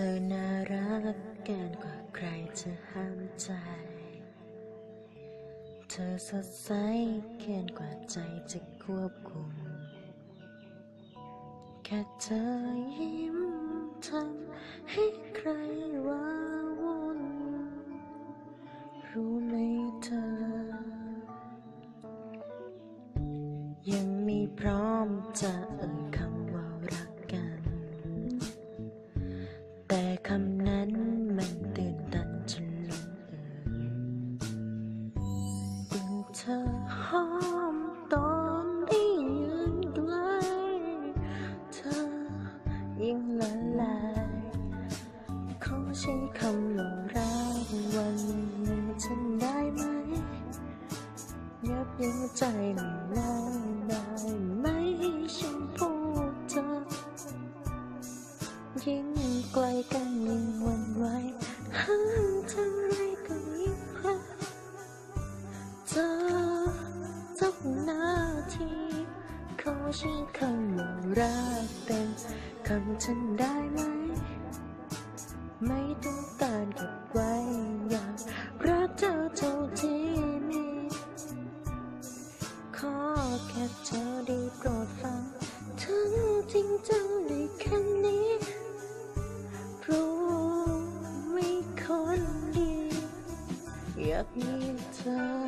ธอน่ารักเกินกว่าใครจะห้ามใจ เธอสดใสเกินกว่าใจจะควบคุม แค่เธอยิ้มทำให้ใครว้าวุ่น รู้ไหมเธอ ยังไม่พร้อมจะเอ่ยคำ คำนั้นมันตื่นตันจนลงเอ่ยยิ่งเธอหอมตอนที่ยืนใกล้เธอยิ่งละลายขอใช้คำว่ารักวันนึ่งฉันได้ไหมยับยั้งใจหนึ่งนานได้ ยิ่งไกลกันยิ่งหวันไหวห่างเท่าไรก็ยิ่งรักเธอทุกนาทีขอใช้คำว่ารักเป็นคำฉันได้ไหม ไม่ต้องการเก็บไว้อยากรักเธอเท่าที่มีขอแค่เธอได้โปรดฟัง ถึงจริงจังในคำนี้ ไม่